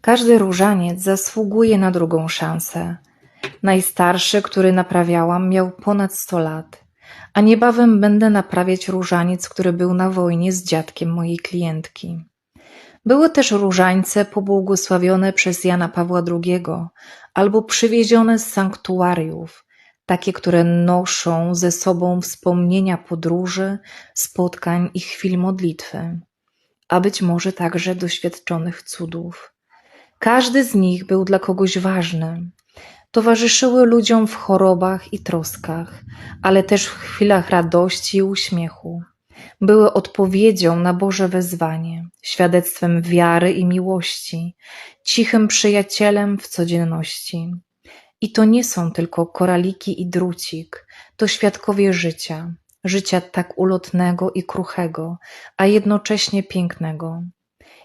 Każdy różaniec zasługuje na drugą szansę. Najstarszy, który naprawiałam, miał ponad sto lat, a niebawem będę naprawiać różaniec, który był na wojnie z dziadkiem mojej klientki. Były też różańce pobłogosławione przez Jana Pawła II albo przywiezione z sanktuariów, takie, które noszą ze sobą wspomnienia podróży, spotkań i chwil modlitwy, a być może także doświadczonych cudów. Każdy z nich był dla kogoś ważny. Towarzyszyły ludziom w chorobach i troskach, ale też w chwilach radości i uśmiechu. Były odpowiedzią na Boże wezwanie, świadectwem wiary i miłości, cichym przyjacielem w codzienności. I to nie są tylko koraliki i drucik, to świadkowie życia, życia tak ulotnego i kruchego, a jednocześnie pięknego.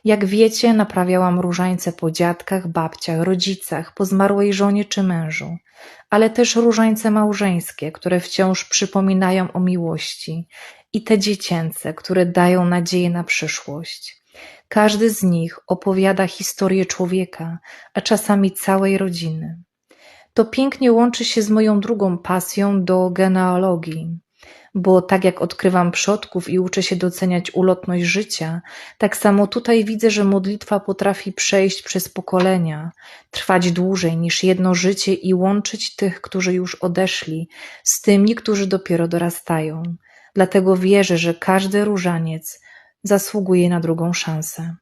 Jak wiecie, naprawiałam różańce po dziadkach, babciach, rodzicach, po zmarłej żonie czy mężu, ale też różańce małżeńskie, które wciąż przypominają o miłości, i te dziecięce, które dają nadzieję na przyszłość. Każdy z nich opowiada historię człowieka, a czasami całej rodziny. To pięknie łączy się z moją drugą pasją do genealogii, bo tak jak odkrywam przodków i uczę się doceniać ulotność życia, tak samo tutaj widzę, że modlitwa potrafi przejść przez pokolenia, trwać dłużej niż jedno życie i łączyć tych, którzy już odeszli, z tymi, którzy dopiero dorastają. Dlatego wierzę, że każdy różaniec zasługuje na drugą szansę.